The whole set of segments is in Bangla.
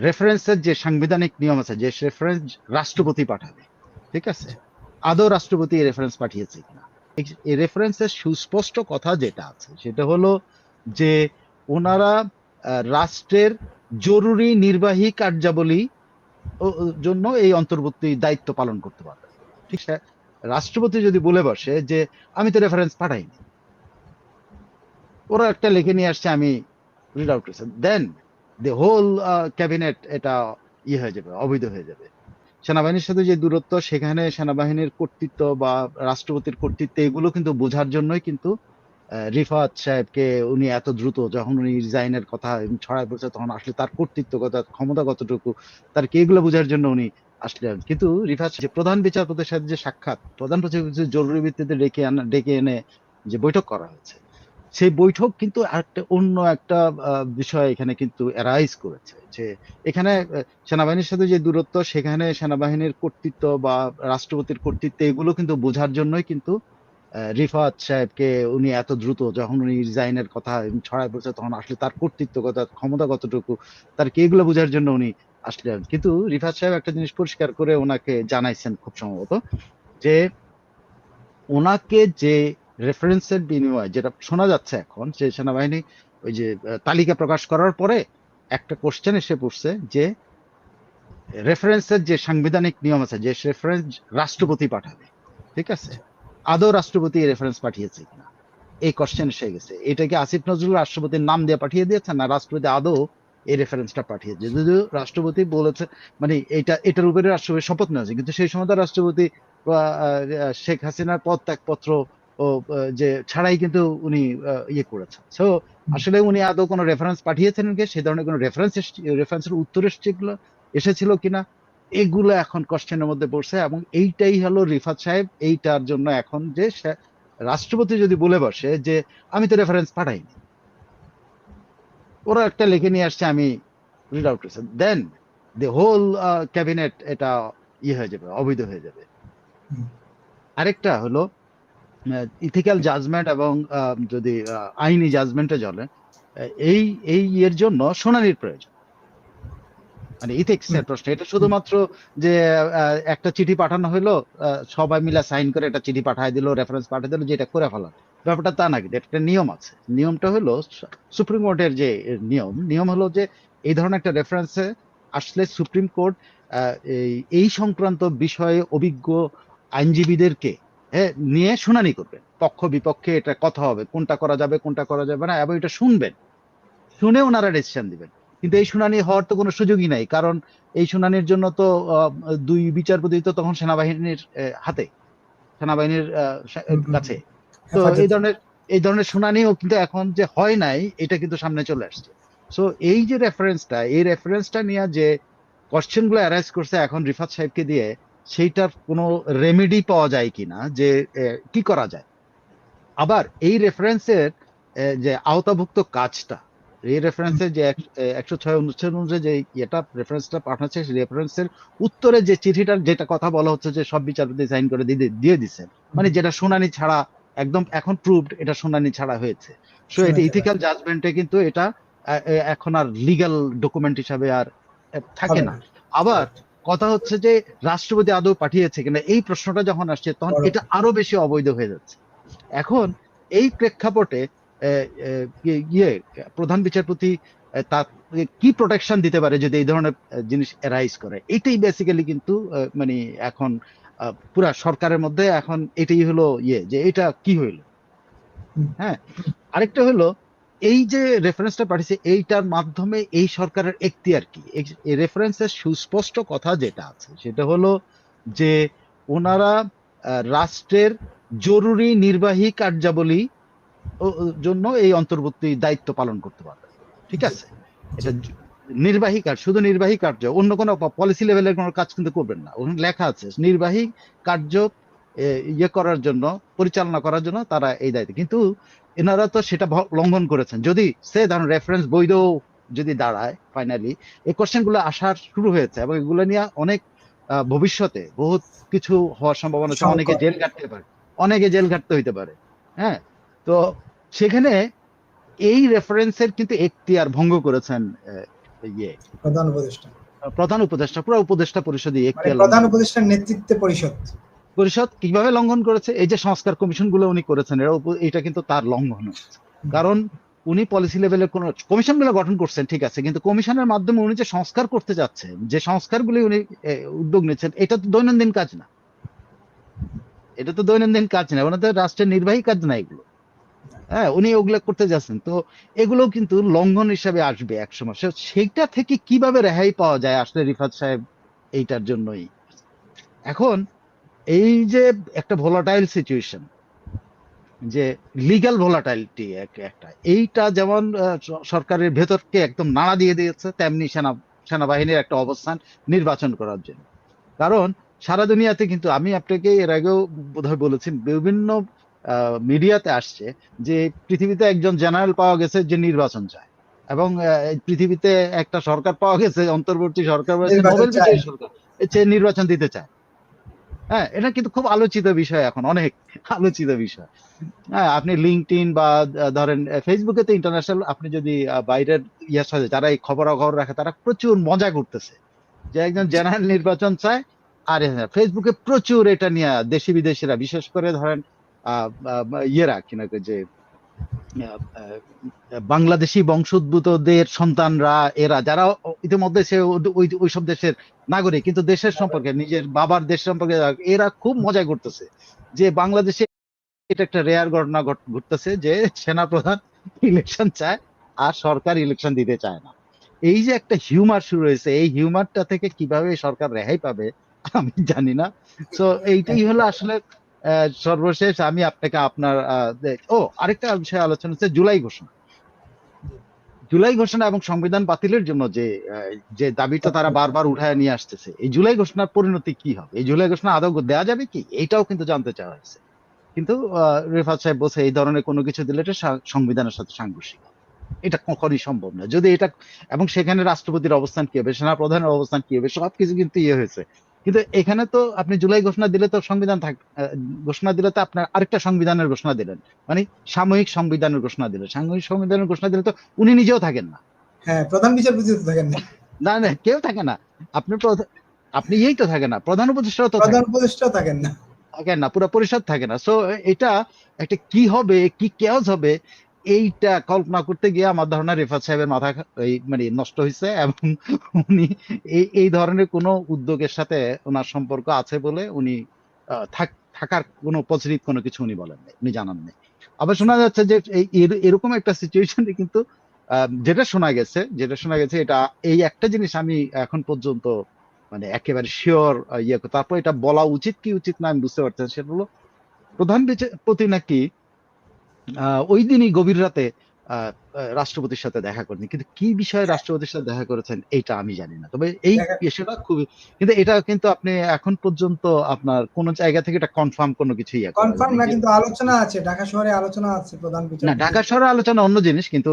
রেফারেন্সের যে সাংবিধানিক নিয়ম আছে, যে রেফারেন্স রাষ্ট্রপতি পাঠাবে, ঠিক আছে? আদৌ রাষ্ট্রপতি এই রেফারেন্স পাঠিয়েছে কিনা? এই- রেফারেন্সের সুস্পষ্ট কথা যেটা আছে, সেটা হলো যে ওনারা রাষ্ট্রের জরুরি নির্বাহী কার্যাবলী জন্য এই অন্তর্বর্তী দায়িত্ব পালন করতে পারবে। ঠিক আছে? রাষ্ট্রপতি যদি বলে বসে যে, আমি তো রেফারেন্স পাঠাইনি। ওরা একটা লিখে নিয়ে আসছে, আমি রিড আউট করেছি। দেন দি হোল ক্যাবিনেট এটা ইয়ে হয়ে যাবে, অবৈধ হয়ে যাবে। সেনাবাহিনীর সাথে যে দূরত্ব, সেখানে সেনাবাহিনীর কর্তৃত্ব বা রাষ্ট্রপতির কর্তৃত্ব, এগুলো কিন্তু বোঝার জন্যই কিন্তু রিফাত সাহেবকে উনি এত দ্রুত যখন উনি রিজাইনের কথা ছড়ায় পড়ছে, তখন আসলে তার কর্তৃত্ব কত, ক্ষমতা কতটুকু, তার কি এগুলো বোঝার জন্য উনি আসলেন। কিন্তু রিফাত যে প্রধান বিচারপতির সাথে যে সাক্ষাৎ, প্রধান বিচারপতি জরুরি ভিত্তিতে ডেকে আনা, ডেকে এনে যে বৈঠক করা হয়েছে সেই বৈঠক কিন্তু একটা অন্য একটা বিষয় এখানে কিন্তু অ্যারাইজ করেছে যে এখানে সেনাবাহিনীর সাথে যে দূরত্ব, সেখানে সেনাবাহিনীর কর্তৃত্ব বা রাষ্ট্রপতির কর্তৃত্ব, এগুলো কিন্তু বোঝার জন্যই কিন্তু রিফাত সাহেবকে উনি এত দ্রুত যখন উনি রিজাইনের কথা ছড়ায় পড়ছে তখন আসলে তার কর্তৃত্ব কথা ক্ষমতা কতটুকু, তার কি এগুলো বোঝার জন্য উনি আসলেন। কিন্তু রিফাত সাহেব একটা জিনিস পরিষ্কার করে ওনাকে জানাইছেন খুব সম্ভবত যে, ওনাকে যে রেফারেন্সের বিনিময়ে যেটা শোনা যাচ্ছে এখন যে সেনাবাহিনী ওই যে তালিকা প্রকাশ করার পরে একটা কোশ্চেন এসে পড়ছে যে রেফারেন্সের যে সাংবিধানিক নিয়ম আছে, যে রেফারেন্স রাষ্ট্রপতি পাঠাবে, ঠিক আছে? আদৌ রাষ্ট্রপতি রেফারেন্স পাঠিয়েছে কিনা? এই কোশ্চেন এসে গেছে। এটা কি আসিফ নজরুল রাষ্ট্রপতির নাম দিয়ে পাঠিয়ে দিয়েছেন না রাষ্ট্রপতি আদৌ এই রেফারেন্সটা পাঠিয়েছে? যদিও রাষ্ট্রপতি বলেছে মানে এটা, এটার উপরে রাষ্ট্রপতি শপথ নিয়েছে কিন্তু সেই সময় তো রাষ্ট্রপতি শেখ হাসিনার পদত্যাগপত্র ও যে ছাড়াই কিন্তু উনি ইয়ে করেছেন। সো আসলে উনি আদৌ কোনো রেফারেন্স পাঠিয়েছেন কি? সেই ধরনের কোনো রেফারেন্স রেফারেন্সের উত্তর এসেছিল এসেছিল কিনা? এগুলো এখন কোশ্চেনের মধ্যে পড়ছে এবং এইটাই হলো রিফাত সাহেব এইটার জন্য এখন যে রাষ্ট্রপতি যদি বলে বসে যে আমি তো রেফারেন্স পাঠাইনি। ওরা একটা লিখে নিয়ে আসছে আমি রিড আউট করেছি। দেন দি হোল ক্যাবিনেট এটা ইয়ে হয়ে যাবে অবৈধ হয়ে যাবে। আরেকটা হলো ইথিক্যাল জাজমেন্ট এবং যদি আইনি জাজমেন্টে চলে এই এই এর জন্য শুনানির প্রয়োজন। মানে ইথিক্স এর প্রশ্ন। এটা শুধুমাত্র যে একটা চিঠি পাঠানো হলো সবাই মিলে সাইন করে একটা চিঠি পাঠিয়ে দিল রেফারেন্স পাঠিয়ে দিল যেটা করে ফেলা। ব্যাপারটা তা না কিন্তু একটা নিয়ম আছে। নিয়মটা হলো সুপ্রিম কোর্টের যে নিয়ম নিয়ম হলো যে এই ধরনের একটা রেফারেন্সে আসলে সুপ্রিম কোর্ট আহ, এই সংক্রান্ত বিষয়ে অভিজ্ঞ আইনজীবীদেরকে নিয়ে শুনানি করবেন পক্ষ বিপক্ষে এটা কথা হবে কোনটা করা যাবে কোনটা করা যাবে না এবং এটা শুনবেন। শুনে ওনারা ডিসিশন দিবেন। কিন্তু এই শুনানি হওয়ার তো কোনো সুযোগই নাই কারণ এই শুনানির জন্য তো দুই বিচারপতি তো তখন সেনাবাহিনীর হাতে সেনাবাহিনীর। কাছে। তো এই ধরনের এই ধরনের শুনানিও কিন্তু এখন যে হয় নাই এটা কিন্তু সামনে চলে আসছে। সো এই যে রেফারেন্সটা এই রেফারেন্সটা নিয়ে যে কোশ্চেনগুলো অ্যারাইজ করছে এখন রিফাত সাহেবকে দিয়ে সেইটার কোনো রেমেডি পাওয়া যায় কিনা যে কি করা যায়? আবার এই রেফারেন্সের যে আওতাভুক্ত কাজটা এই রেফারেন্সের যে একশো ছয় অনুচ্ছেদ অনুযায়ী যে এটা রেফারেন্সটা পাঠাচ্ছে সেই রেফারেন্সের উত্তরে যে চিঠিটার যেটা কথা বলা হচ্ছে যে সব বিচারপতি সাইন করে দিয়ে দিয়ে দিচ্ছেন মানে যেটা শুনানি ছাড়া একদম এখন প্রুভড এটা শুনানি ছাড়া হয়েছে। সো এটা ইথিক্যাল জাজমেন্টে কিন্তু এটা এখন আর লিগ্যাল ডকুমেন্ট হিসাবে আর থাকে না। আবার কথা হচ্ছে যে রাষ্ট্রপতি আদৌ পাঠিয়েছে কিনা এই প্রশ্নটা যখন আসছে তখন এটা আরও বেশি অবৈধ হয়ে যাচ্ছে। এখন এই প্রেক্ষাপটে ইয়ে- প্রধান বিচারপতি তার কি প্রোটেকশন দিতে পারে যদি এই ধরনের জিনিস এরাইজ করে? এটাই বেসিক্যালি কিন্তু মানে এখন পুরা সরকারের মধ্যে এখন এটাই হলো ইয়ে যে এটা কি হইল। হ্যাঁ? আরেকটা হলো এই যে রেফারেন্সটা পাঠিয়েছে এইটার মাধ্যমে এই সরকারের এখতিয়ার কি? এই- রেফারেন্সের সুস্পষ্ট কথা যেটা আছে সেটা হলো যে ওনারা রাষ্ট্রের জরুরি নির্বাহী কার্যাবলী জন্য এই অন্তর্বর্তী দায়িত্ব পালন করতে পারবে। ঠিক আছে? এটা নির্বাহী কার্য শুধু নির্বাহী কার্য অন্য কোনো পলিসি লেভেলের কোনো কাজ কিন্তু করবেন না। ওখানে লেখা আছে নির্বাহী কার্য ইয়ে করার জন্য পরিচালনা করার জন্য তারা এই দায়িত্ব। কিন্তু এনারা তো সেটা লঙ্ঘন করেছেন। যদি সে ধরুন রেফারেন্স বৈধ যদি দাঁড়ায় ফাইনালি এই কোশ্চেনগুলো আসার শুরু হয়েছে এবং এগুলো নিয়ে অনেক ভবিষ্যতে বহুত কিছু হওয়ার সম্ভাবনা আছে। অনেকে জেল কাটতে পারে। অনেকে জেল কাটতে হইতে পারে। হ্যাঁ? তো সেখানে এই রেফারেন্সের কিন্তু এখতিয়ার ভঙ্গ করেছেন ইয়ে প্রধান উপদেষ্টা। প্রধান উপদেষ্টা পুরো উপদেষ্টা পরিষদে মানে প্রধান উপদেষ্টার নেতৃত্বে পরিষদ। পরিষদ কীভাবে লঙ্ঘন করেছে, এই যে সংস্কার কমিশনগুলো উনি করেছেন, এরা এটা কিন্তু তার লঙ্ঘন। কারণ উনি পলিসি লেভেলে কোন কমিশনগুলো গঠন করছেন, ঠিক আছে, কিন্তু কমিশনের মাধ্যমে উনি যে সংস্কার করতে যাচ্ছেন যে সংস্কারগুলি উনি উদ্যোগ নিচ্ছেন, এটা তো দৈনন্দিন কাজ না। এটা তো দৈনন্দিন কাজ না, ওনাদের রাষ্ট্রের নির্বাহী কাজ না এগুলো। হ্যাঁ উনি ওগুলো করতে যাচ্ছেন, তো এগুলো কিন্তু লঙ্ঘন হিসাবে আসবে একসময়। সে- সেইটা থেকে কীভাবে রেহাই পাওয়া যায় আসলে রিফাত সাহেব এইটার জন্যই? এখন এই যে একটা ভোলাটাইল সিচুয়েশন যে লিগাল ভোলাটাইলিটি একটা এইটা যেমন সরকারের ভেতরকে একদম নাড়া দিয়ে দিয়েছে তেমনি সেনা সেনাবাহিনীর একটা অবস্থান নির্বাচন করার জন্য। কারণ সারা দুনিয়াতে কিন্তু আমি আপনাকে এর আগেও বোধহয় বলেছি বিভিন্ন মিডিয়াতে আসছে যে পৃথিবীতে একজন জেনারেল পাওয়া গেছে যে নির্বাচন চায়। এবং পৃথিবীতে একটা সরকার পাওয়া গেছে অন্তর্বর্তী সরকার নোবেল বিজয়ী সরকার সে নির্বাচন দিতে চায়। হ্যাঁ এটা কিন্তু খুব আলোচিত বিষয় এখন, অনেক আলোচিত বিষয়। হ্যাঁ আপনি লিঙ্কড বা ধরেন ফেসবুকে তো ইন্টারন্যাশনাল আপনি যদি বাইরের ইয়ার সাথে যারা এই খবরাখবর রাখে, তারা প্রচুর মজা করতেছে। যে একজন জেনারেল নির্বাচন চায়, আর ফেসবুকে প্রচুর এটা নিয়ে দেশি বিদেশিরা বিশেষ করে ধরেন ইয়েরা কিনা যে বাংলাদেশি বংশোদ্ভূতদের সন্তানরা, এরা, যারা ইতিমধ্যে সে ওই, ওইসব দেশের নাগরিক, কিন্তু দেশের সম্পর্কে, নিজের বাবার দেশ সম্পর্কে এরা খুব মজা করতেছে যে বাংলাদেশে এটা একটা রেয়ার ঘটনা ঘটতেছে যে সেনা প্রধান ইলেকশন চায় আর সরকার ইলেকশন দিতে চায় না। এই যে একটা হিউমার শুরু হয়েছে, এই হিউমারটা থেকে কীভাবে সরকার রেহাই পাবে, আমি জানি না। তো এইটাই হলো আসলে সর্বশেষ আমি আপনাকে আপনার ও, আরেকটা বিষয় আলোচনা হচ্ছে জুলাই ঘোষণা। জুলাই ঘোষণা এবং সংবিধান বাতিলের জন্য যে যে দাবিটা তারা বারবার উঠায় নিয়ে আসতেছে, এই জুলাই ঘোষণার পরিণতি কি হবে? এই জুলাই ঘোষণা আদৌ দেওয়া যাবে কি? এইটাও কিন্তু জানতে চাওয়া হয়েছে। কিন্তু রেফাত সাহেব বলছে এই ধরনের কোনো কিছু দিলে এটা সংবিধানের সাথে সাংঘর্ষিক এটা কখনই সম্ভব না। যদি এটা, এবং সেখানে রাষ্ট্রপতির অবস্থান কি হবে সেনা প্রধানের অবস্থান কি হবে, সবকিছু কিন্তু ইয়ে হয়েছে। কিন্তু এখানে তো আপনি জুলাই ঘোষণা দিলে তো সংবিধান থাক ঘোষণা দিলে তো আপনার আরেকটা সংবিধানের ঘোষণা দিলেন। মানে সাময়িক সংবিধানের ঘোষণা দিলেন। সাময়িক সংবিধানের ঘোষণা দিলে তো উনি নিজেও থাকেন না। হ্যাঁ প্রধান বিচারপতি তো থাকেন না। না না কেউ থাকে না। আপনি আপনি এই তো থাকে না প্রধান উপদেষ্টাও তো প্রধান উপদেষ্টাও থাকেন না। থাকে না পুরো পরিষদ থাকে না। সো এটা একটা কি হবে কি কেওস হবে এইটা কল্পনা করতে গিয়ে আমার ধারণা রেফাত সাহেবের মাথা মানে নষ্ট হয়েছে এবং উনি এই এই ধরনের কোনো উদ্যোগের সাথে ওনার সম্পর্ক আছে বলে উনি থাকার কোনো পজিটিভ কোনো কিছু উনি বলেন উনি জানান নাই আবার শোনা যাচ্ছে যে এরকম একটা সিচুয়েশনে কিন্তু যেটা শোনা গেছে, যেটা শোনা গেছে এটা, এই একটা জিনিস আমি এখন পর্যন্ত মানে একেবারে শিওর ইয়ে তারপর এটা বলা উচিত কি উচিত না আমি বুঝতে পারছি। সেটা হলো প্রধান বিচারপতি নাকি ওই দিনই গভীর রাতে রাষ্ট্রপতির সাথে দেখা করেন। কিন্তু কি বিষয়ে রাষ্ট্রপতির সাথে দেখা করেছেন এইটা আমি জানি না। তবে এই বিষয়টা খুবই কিন্তু এটা কিন্তু আপনি এখন পর্যন্ত আপনার কোন জায়গা থেকে এটা কনফার্ম কোনো কিছু ইয়ে কনফার্ম না কিন্তু আলোচনা আছে। ঢাকা শহরে আলোচনা আছে প্রধান না ঢাকা শহরে আলোচনা অন্য জিনিস কিন্তু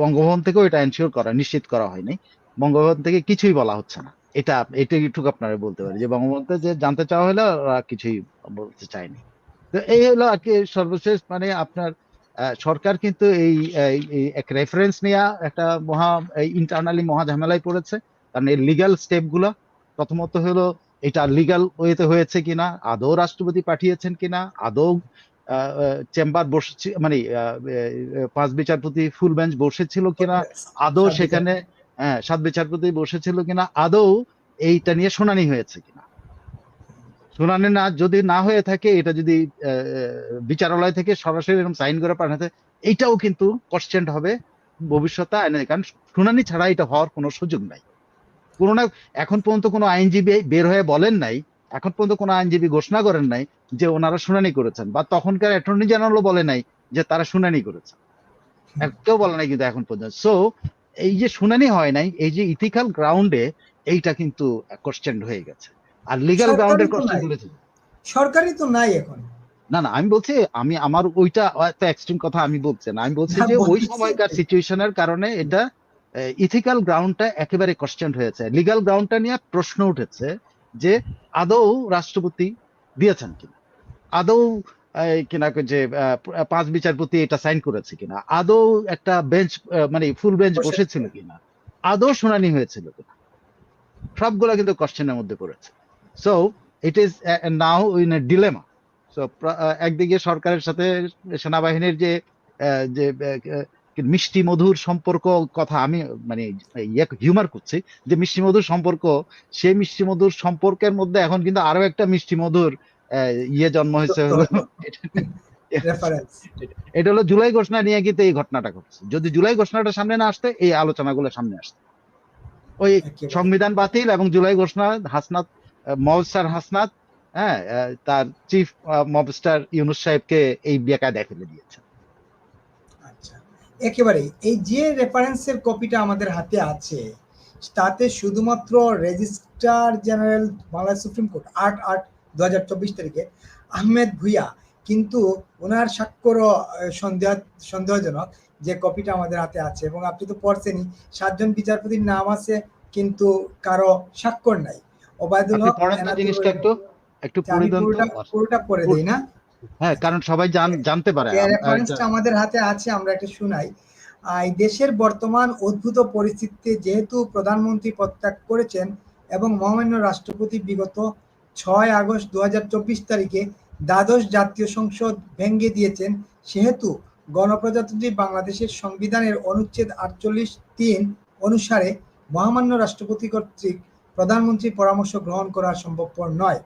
বঙ্গভবন থেকেও এটা এনশিওর করা নিশ্চিত করা হয়নি। বঙ্গভবন থেকে কিছুই বলা হচ্ছে না। এটা এটা একটুকু আপনারা বলতে পারি যে বঙ্গভবন থেকে যে জানতে চাওয়া হলো ওরা কিছুই বলতে চায়নি। তো এই হলো আর কি সর্বশেষ মানে আপনার সরকার কিন্তু এই এক রেফারেন্স নিয়ে একটা মহা ইন্টারনালি মহা ঝামেলায় পড়েছে। কারণ এই লিগ্যাল স্টেপগুলা প্রথমত হলো এটা লিগ্যাল ওয়েতে হয়েছে কিনা আদৌ রাষ্ট্রপতি পাঠিয়েছেন কিনা আদৌ চেম্বার বসেছে মানে পাঁচ বিচারপতি ফুল বেঞ্চ বসেছিল কিনা আদৌ সেখানে হ্যাঁ সাত বিচারপতি বসেছিল কিনা আদৌ এইটা নিয়ে শুনানি হয়েছে শুনানি না, যদি না হয়ে থাকে, এটা যদি বিচারালয় থেকে সরাসরি এরকম সাইন করে পাঠাতে এইটাও কিন্তু কোশ্চেন হবে ভবিষ্যতে আইনে কারণ শুনানি ছাড়া এটা হওয়ার কোনো সুযোগ নাই। কোনো না, এখন পর্যন্ত কোনো আইনজীবী বের হয়ে বলেন নাই, এখন পর্যন্ত কোনো আইনজীবী ঘোষণা করেন নাই যে ওনারা শুনানি করেছেন, বা তখনকার অ্যাটর্নি জেনারেলও বলে নাই যে তারা শুনানি করেছেন। কেউ বলে নাই কিন্তু এখন পর্যন্ত। সো এই যে শুনানি হয় নাই, এই যে ইথিক্যাল গ্রাউন্ডে এইটা কিন্তু কোশ্চেন হয়ে গেছে। আর লিগ্যাল গ্রাউন্ডের কোশ্চেন সরকারি তো নাই এখন। না না আমি বলছি আমি আমার ওইটা এত এক্সট্রিম কথা আমি বলছি না। আমি বলছি যে ওই সময়কার সিচুয়েশনের কারণে এটা ইথিক্যাল গ্রাউন্ডটা একেবারে কোশ্চেন হয়েছে। লিগ্যাল গ্রাউন্ডটা নিয়ে প্রশ্ন উঠেছে যে আদৌ রাষ্ট্রপতি দিয়েছেন কিনা? আদৌ কিনা যে পাঁচ বিচারপতি এটা সাইন করেছে কিনা? আদৌ একটা বেঞ্চ মানে ফুল বেঞ্চ বসেছিল কিনা? আদৌ শুনানি হয়েছিল কিনা? সবগুলো কিন্তু কোশ্চেনের মধ্যে পড়েছে। So it is now in a dilemma so একদিকে সরকারের সাথে সেনাবাহিনীর যে যে মিষ্টি মধুর সম্পর্ক কথা আমি মানে ইয়ে হিউমার করছি যে মিষ্টি মধুর সম্পর্ক সেই মিষ্টি মধুর সম্পর্কের মধ্যে এখন কিন্তু আরও একটা মিষ্টি মধুর ইয়ে জন্ম হয়েছে। এটা হলো জুলাই ঘোষণা নিয়ে কিন্তু এই ঘটনাটা ঘটছে। যদি জুলাই ঘোষণাটা সামনে না আসতে এই আলোচনাগুলো সামনে আসতো। ওই সংবিধান বাতিল এবং জুলাই ঘোষণা হাসনাত মবস্টার হাসনাত হ্যাঁ তার চিফ মবস্টার ইউনুস সাহেবকে এই বেকায়দায় ফেলে দিয়েছে। আচ্ছা একেবারে এই যে রেফারেন্সের কপিটা আমাদের হাতে আছে, তাতে শুধুমাত্র registrar general Bangla supreme court আট আট দু হাজার চব্বিশ তারিখে আহমেদ ভুইয়া কিন্তু ওনার স্বাক্ষরও সন্দেহ, সন্দেহজনক যে কপিটা আমাদের হাতে আছে এবং আপনি তো পড়ছেনই, সাতজন বিচারপতির নাম আছে কিন্তু কারও স্বাক্ষর নাই। ওবায়দুল হক পড়েন তো এনাদুল জিনিসটা একটু একটু পড়ে দেন পুরোটা পুরোটা পড়ে দিই না? হ্যাঁ কারণ সবাই জানতে পারে। রেফারেন্সটা আমাদের হাতে আছে আমরা একটা শুনাই। দেশের বর্তমান উদ্ভূত পরিস্থিতিতে যেহেতু প্রধানমন্ত্রী পদত্যাগ করেছেন এবং মহামান্য রাষ্ট্রপতি বিগত ছয় আগস্ট দুহাজার চব্বিশ তারিখে দ্বাদশ জাতীয় সংসদ ভেঙে দিয়েছেন সেহেতু গণপ্রজাতন্ত্রী বাংলাদেশের সংবিধানের অনুচ্ছেদ আটচল্লিশ তিন অনুসারে মহামান্য রাষ্ট্রপতি কর্তৃক প্রধানমন্ত্রী পরামর্শ গ্রহণ করা সম্ভবপর নয়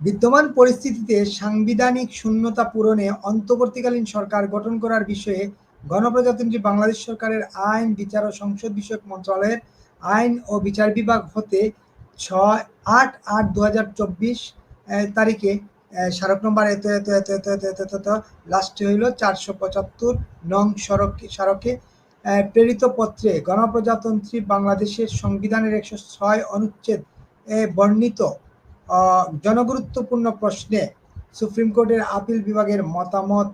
বিদ্যমান পরিস্থিতিতে সাংবিধানিক শূন্যতা পূরণে অন্তর্বর্তীকালীন সরকার গঠন করার বিষয়ে গণপ্রজাতন্ত্রী বাংলাদেশ সরকারের আইন বিচার ও সংসদ বিষয়ক মন্ত্রণালয়ের আইন ও বিচার বিভাগ হতে ছয় আট আট দু হাজার চব্বিশ তারিখে সড়ক নম্বর এত এত এত এত এত এত লাস্টে হইল চারশো পঁচাত্তর নং সড়ক সড়কে প্রেরিত পত্রে গণপ্রজাতন্ত্রী বাংলাদেশের সংবিধানের একশো ছয় অনুচ্ছেদ এ বর্ণিত জনগুরুত্বপূর্ণ প্রশ্নে সুপ্রিম কোর্টের আপিল বিভাগের মতামত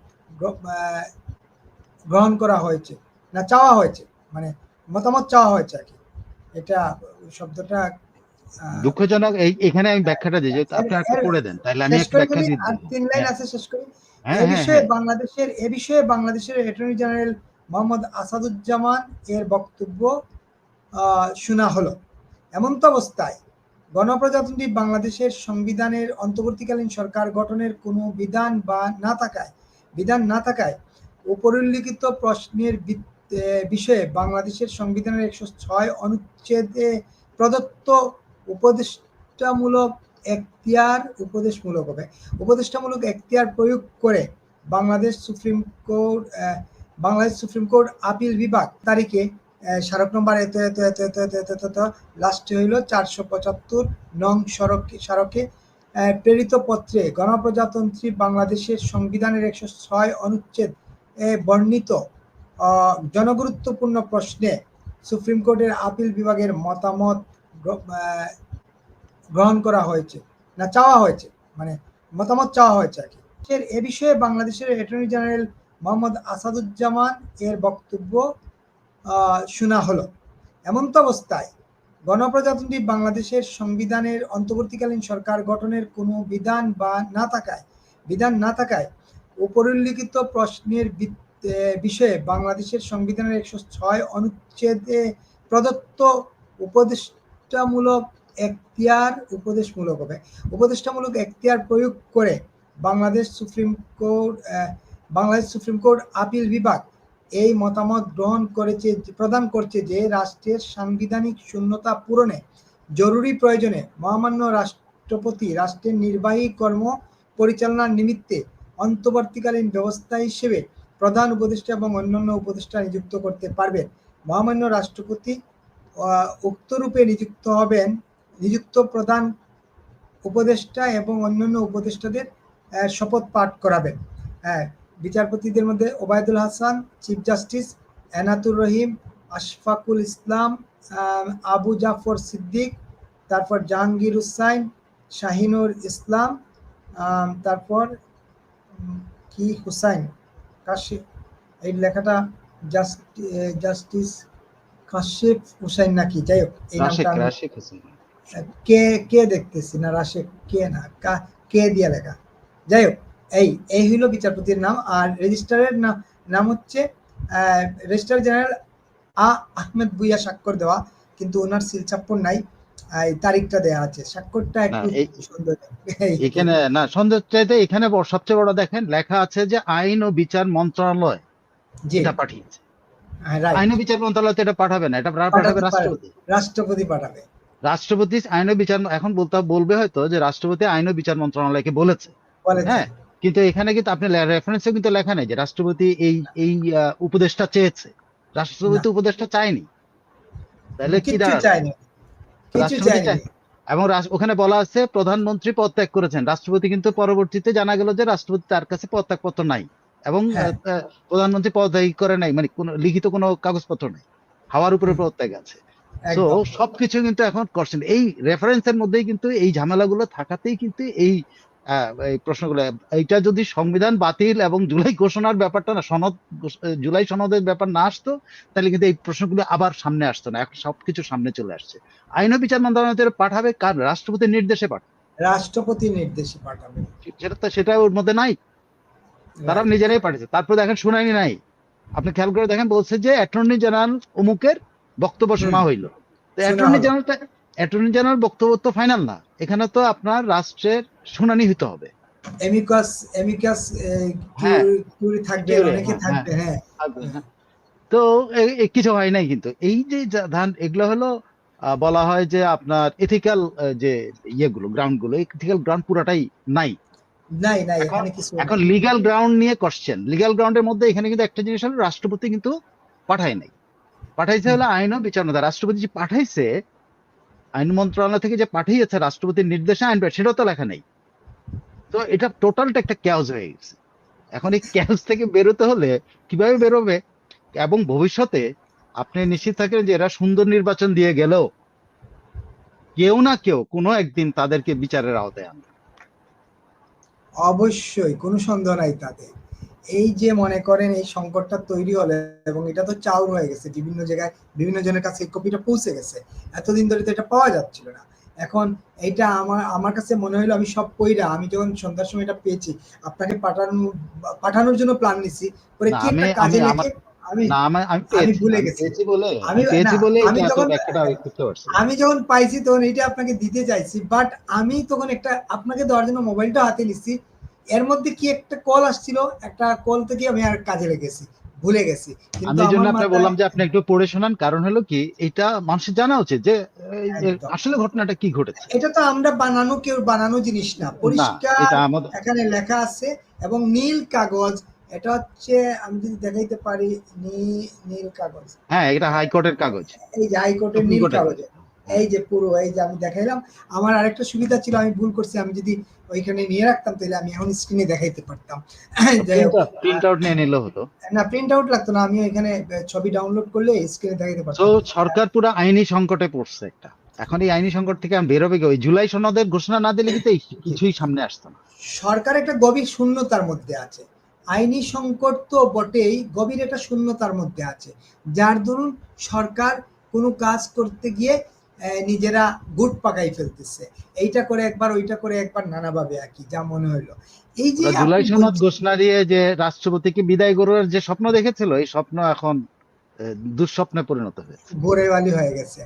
গ্রহণ করা হয়েছে না চাওয়া হয়েছে মানে মতামত চাওয়া হয়েছে আর কি। এটা শব্দটা দুঃখজনক এই এখানে আমি ব্যাখ্যাটা দিই আপনি একটু এর- পড়ে দেন তাহলে আমি একটু করে ব্যাখ্যা দিই তিন লাইন হ্যাঁ। আছে শেষ করি। হ্যাঁ এ হ্যাঁ বিষয়ে হ্যাঁ। বাংলাদেশের এ বিষয়ে বাংলাদেশের অ্যাটর্নি জেনারেল মোহাম্মদ আসাদুজ্জামান এর বক্তব্য শোনা হলো। তো অবস্থায় গণপ্রজাতন্ত্রী বাংলাদেশের সংবিধানের অন্তর্বর্তীকালীন সরকার গঠনের কোনো বিধান বা না থাকায়, বিধান না থাকায় উপরিল্লিখিত প্রশ্নের বিষয়ে বাংলাদেশের সংবিধানের একশো ছয় অনুচ্ছেদে প্রদত্ত উপদেষ্টামূলক এখতিয়ার উপদেশমূলক হবে, উপদেষ্টামূলক এখতিয়ার প্রয়োগ করে Bangladesh supreme court Bangladesh supreme court appeal বিভাগ তারিখে সড়ক নম্বর এত এত এত এত এত এত এত লাস্টে হইল চারশো পঁচাত্তর নং সড়ক সড়কে প্রেরিত পত্রে গণপ্রজাতন্ত্রী বাংলাদেশের সংবিধানের একশো ছয় অনুচ্ছেদ বর্ণিত জনগুরুত্বপূর্ণ প্রশ্নে সুপ্রিম কোর্টের আপিল বিভাগের মতামত গ্রহণ করা হয়েছে, না চাওয়া হয়েছে মানে মতামত চাওয়া হয়েছে আর কি। এ বিষয়ে বাংলাদেশের অ্যাটর্নি জেনারেল মোহাম্মদ আসাদুজ্জামান এর বক্তব্য শোনা হলো। এমন তো অবস্থায় গণপ্রজাতন্ত্রী বাংলাদেশের সংবিধানের অন্তর্বর্তীকালীন সরকার গঠনের কোনো বিধান বা না থাকায়, বিধান না থাকায় উপরিল্লিখিত প্রশ্নের বিষয়ে বাংলাদেশের সংবিধানের একশো ছয় অনুচ্ছেদে প্রদত্ত উপদেষ্টামূলক এখতিয়ার উপদেশমূলক হবে, উপদেষ্টামূলক এখতিয়ার প্রয়োগ করে Bangladesh supreme court Bangladesh supreme court appeal বিভাগ এই মতামত গ্রহণ করেছে, প্রদান করছে যে রাষ্ট্রের সাংবিধানিক শূন্যতা পূরণে জরুরি প্রয়োজনে মহামান্য রাষ্ট্রপতি রাষ্ট্রের নির্বাহী কর্ম পরিচালনার নিমিত্তে অন্তর্বর্তীকালীন ব্যবস্থা হিসেবে প্রধান উপদেষ্টা এবং অন্যান্য উপদেষ্টা নিযুক্ত করতে পারবেন। মহামান্য রাষ্ট্রপতি উক্তরূপে নিযুক্ত হবেন। নিযুক্ত প্রধান উপদেষ্টা এবং অন্যান্য উপদেষ্টাদের শপথ পাঠ করাবেন। হ্যাঁ বিচারপতিদের মধ্যে ওবায়দুল হাসান চিফ জাস্টিস এনাতুর রহিম আশফাকুল ইসলাম আবু জাফর সিদ্দিক তারপর জাহাঙ্গীর হুসাইন শাহিনুর ইসলাম তারপর কি হুসাইন কাশিফ। এই লেখাটা জাস্টিস কাশিফ হুসাইন নাকি? যাই হোক এই রাশেক নামটা রাশেক কে কে দেখতেছি না রাশে কে না কে দিয়া লেখা। যাই হোক এই এই হইল বিচারপতির নাম আর রেজিস্ট্রারের নাম হচ্ছে রেজিস্ট্রার জেনারেল আ আহমেদ বুইয়া স্বাক্ষর দেওয়া কিন্তু ওনার সিল চাপ্পর নাই এই তারিখটা দেয়া আছে। স্বাক্ষরটা একটু সুন্দর এখানে না সন্দেহ চাইতে এখানে সবচেয়ে বড় দেখেন লেখা আছে যে আইন ও বিচার মন্ত্রণালয় এটা পাঠিয়েছে। হ্যাঁ, আইন ও বিচার মন্ত্রণালয় তো এটা পাঠাবে না এটা পাঠাবে রাষ্ট্রপতি। রাষ্ট্রপতি পাঠাবে। রাষ্ট্রপতি আইন ও বিচার এখন বলতে বলবে হয়তো যে রাষ্ট্রপতি আইন ও বিচার মন্ত্রণালয়কে বলেছে। বলেছে। হ্যাঁ কিন্তু এখানে কিন্তু আপনি রেফারেন্সে কিন্তু লেখা নেই যে রাষ্ট্রপতি এই এই উপদেশটা চেয়েছে। রাষ্ট্রপতি উপদেশটা চায়নি। তাহলে কি এবং ওখানে বলা আছে প্রধানমন্ত্রী পদত্যাগ করেছেন। রাষ্ট্রপতি কিন্তু পরবর্তীতে জানা গেল যে রাষ্ট্রপতি তার কাছে পদত্যাগ পত্র নাই। এবং হ্যাঁ। প্রধানমন্ত্রী পদত্যাগ করে নাই মানে কোনো লিখিত কোনো কাগজপত্র নাই। হাওয়ার উপরে। পদত্যাগ আছে। তো সবকিছু কিন্তু এখন করছেন। এই রেফারেন্সের মধ্যেই কিন্তু এই ঝামেলাগুলো থাকাতেই কিন্তু এই এই প্রশ্নগুলো। এইটা যদি সংবিধান বাতিল এবং জুলাই ঘোষণার ব্যাপারটা না সনদ জুলাই সনদের ব্যাপার না আসতো তাহলে কিন্তু এই প্রশ্নগুলো আবার সামনে আসতো না। এখন সবকিছু সামনে চলে আসছে। আইন বিচার মন্ত্রণালয় পাঠাবে কার? রাষ্ট্রপতির নির্দেশে পাঠাবে। রাষ্ট্রপতির নির্দেশে পাঠাবে। সেটা তো সেটা ওর মধ্যে নাই। তারা নিজেরাই পাঠিয়েছে। তারপর দেখেন শুনানি নাই। আপনি খেয়াল করে দেখেন বলছে যে অ্যাটর্নি জেনারেল অমুকের বক্তব্য শোনা। হইল। তো অ্যাটর্নি। জেনারেলটা অ্যাটর্নি জেনারেল বক্তব্য তো ফাইনাল না। এখানে তো আপনার রাষ্ট্রের শুনানি হতে হবে। এমিকাস এমিকাস হ্যাঁ। কিউরি থাকবে অনেকে হ্যাঁ, থাকবে হ্যাঁ। তো এ- এ কিছু হয় নাই কিন্তু। এই যে ধান এগুলো হলো বলা হয় যে আপনার এথিক্যাল যে ইয়েগুলো গ্রাউন্ডগুলো এথিক্যাল গ্রাউন্ড পুরাটাই নাই। নাই নাই এখন- লিগ্যাল গ্রাউন্ড নিয়ে কোশ্চেন লিগ্যাল গ্রাউন্ডের মধ্যে এখানে কিন্তু একটা জিনিস হলো রাষ্ট্রপতি কিন্তু পাঠায় নাই। পাঠাইছে হলো আইন ও বিচার। রাষ্ট্রপতি যে পাঠাইছে আইন মন্ত্রণালয় থেকে যে পাঠিয়েছে রাষ্ট্রপতির নির্দেশে আইন সেটাও তো লেখা নেই। তো এটা টোটালটা একটা ক্যাওস হয়ে গেছে। এখন এই ক্যাওস থেকে বেরোতে হলে কীভাবে বেরোবে? এবং ভবিষ্যতে আপনি নিশ্চিত থাকেন যে এরা সুন্দর নির্বাচন দিয়ে গেলেও কেউ না কেউ কোনো একদিন তাদেরকে বিচারের আওতায় আনবে। অবশ্যই, কোনো সন্দেহ নাই তাতে এই যে মনে করেন এই সংকটটা তৈরি হলে এবং এটা তো চাউর হয়ে গেছে, বিভিন্ন জায়গায় বিভিন্ন জনের কাছে এই কপিটা পৌঁছে গেছে। এতদিন ধরে তো এটা পাওয়া যাচ্ছিল না। এখন এটা আমার আমার কাছে মনে হলো আমি সব কইরা আমি যখন সন্ধ্যার সময় এটা পেয়েছি আপনাকে পাঠানো পাঠানোর জন্য প্ল্যান নিছি পরে কি একটা কাজে লেগে আমি না আমি আমি ভুলে গেছি। পেয়েছি বলে আমি- আমি পেয়েছি বলে আমি যখন- ব্যাখ্যাটা করতে পারছি আমি যখন পাইছি তখন এটা আপনাকে দিতে চাইছি বাট আমি তখন একটা আপনাকে দেওয়ার জন্য মোবাইলটা হাতে নিচ্ছি এর মধ্যে কি একটা কল আসছিল? একটা কল থেকে আমি আর কাজে লেগেছি। ভুলে গেছি। আমি এই জন্য আপনাকে বললাম যে আপনি একটু পড়ে শোনান কারণ হলো কি এটা মানুষের জানা উচিত যে। আসলে ঘটনাটা কি ঘটেছে। এটা তো আমরা বানানো কেউ বানানো জিনিস না। পরিষ্কার এখানে লেখা আছে এবং নীল কাগজ এটা হচ্ছে আমি যদি দেখাইতে পারি নীল কাগজ। হ্যাঁ এটা হাইকোর্টের কাগজ। এই যে হাইকোর্টের নীল কাগজ এই যে পুরো এই যে আমি দেখাইলাম আমার আরেকটা সুবিধা ছিল আমি ভুল করছি আমি যদি ওইখানে নিয়ে রাখতাম তাহলে আমি এখন স্ক্রিনে দেখাইতে পারতাম। যাই হোক, প্রিন্ট আউট নিয়ে নিলে হতো। না প্রিন্ট আউট লাগতো না আমি এখানে ছবি ডাউনলোড করলে স্ক্রিনে দেখাইতে তো সরকার পুরো আইনি সংকটে পড়ছে একটা। এখন এই আইনি সংকট থেকে আমি বেরোবে ওই জুলাই সনদের ঘোষণা না দিলে কিন্তু কিছুই সামনে আসতো না। সরকার একটা গভীর শূন্যতার মধ্যে আছে। আইনি সংকট তো বটেই গভীর একটা শূন্যতার মধ্যে আছে। যার দরুন সরকার কোনো কাজ করতে গিয়ে নিজেরা গুট পাকাই ফেলতেছে। এইটা করে একবার ওইটা করে একবার নানাভাবে আর কি যা মনে হইল। এই যে জুলাই সনদ ঘোষণা দিয়ে যে রাষ্ট্রপতিকে বিদায় করার যে স্বপ্ন দেখেছিল এই স্বপ্ন এখন দুঃস্বপ্নে পরিণত হয়েছে। ভোরেওয়ালি হয়ে গেছে।